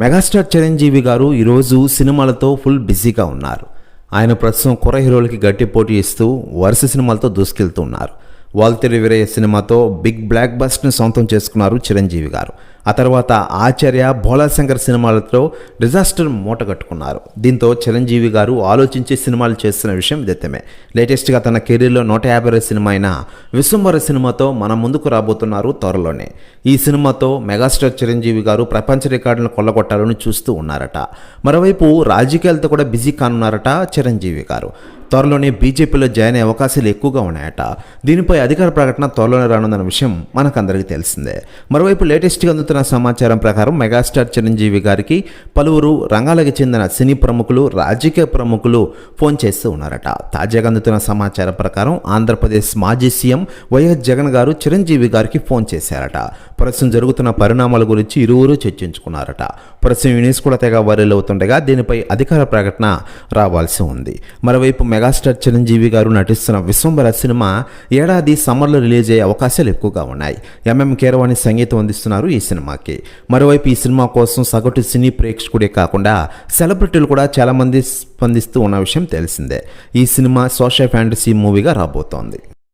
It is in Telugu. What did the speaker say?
మెగాస్టార్ చిరంజీవి గారు ఈరోజు సినిమాలతో ఫుల్ బిజీగా ఉన్నారు. ఆయన ప్రస్తుతం కుర్ర హీరోలకి గట్టి పోటీ ఇస్తూ వరుస సినిమాలతో దూసుకెళ్తూ ఉన్నారు వాల్తెరి వీరయ్య సినిమాతో బిగ్ బ్లాక్ బస్ట్ని సొంతం చేసుకున్నారు చిరంజీవి గారు. ఆ తర్వాత ఆచార్య భోలాశంకర్ సినిమాలతో డిజాస్టర్ మూట కట్టుకున్నారు. దీంతో చిరంజీవి గారు ఆలోచించి సినిమాలు చేస్తున్న విషయం విదితమే లేటెస్ట్గా తన కెరీర్లో నూట యాభై సినిమా అయిన విశ్వంబర సినిమాతో మన ముందుకు రాబోతున్నారు త్వరలోనే. ఈ సినిమాతో మెగాస్టార్ చిరంజీవి గారు ప్రపంచ రికార్డులను కొల్లగొట్టాలని చూస్తూ ఉన్నారట. మరోవైపు రాజకీయాలతో కూడా బిజీ కానున్నారట చిరంజీవి గారు. త్వరలోనే బీజేపీలో జాయిన్ అయ్యే అవకాశాలు ఎక్కువగా ఉన్నాయట. దీనిపై అధికార ప్రకటన త్వరలోనే రానుందన్న విషయం మనకందరికీ తెలిసిందే. మరోవైపు లేటెస్ట్గా అందుతున్న సమాచారం ప్రకారం మెగాస్టార్ చిరంజీవి గారికి పలువురు రంగాలకు చెందిన సినీ ప్రముఖులు రాజకీయ ప్రముఖులు ఫోన్ చేస్తూ ఉన్నారట. తాజాగా అందుతున్న సమాచారం ప్రకారం ఆంధ్రప్రదేశ్ మాజీ సీఎం వైఎస్ జగన్ గారు చిరంజీవి గారికి ఫోన్ చేశారట. ప్రస్తుతం జరుగుతున్న పరిణామాల గురించి ఇరువురు చర్చించుకున్నారట. ప్రస్తుతం ఈ కూడా తెగ వైరల్ అవుతుండగా దీనిపై అధికార ప్రకటన రావాల్సి ఉంది. మరోవైపు మెగాస్టార్ చిరంజీవి గారు నటిస్తున్న విశ్వంబర సినిమా ఏడాది సమ్మర్లో రిలీజ్ అయ్యే అవకాశాలు ఎక్కువగా ఉన్నాయి. ఎంఎం కీరవాణి సంగీతం అందిస్తున్నారు ఈ సినిమాకి. మరోవైపు ఈ సినిమా కోసం సగటు సినీ ప్రేక్షకుడే కాకుండా సెలబ్రిటీలు కూడా చాలామంది స్పందిస్తూ ఉన్న విషయం తెలిసిందే. ఈ సినిమా సోషల్ ఫ్యాంటసీ మూవీగా రాబోతోంది.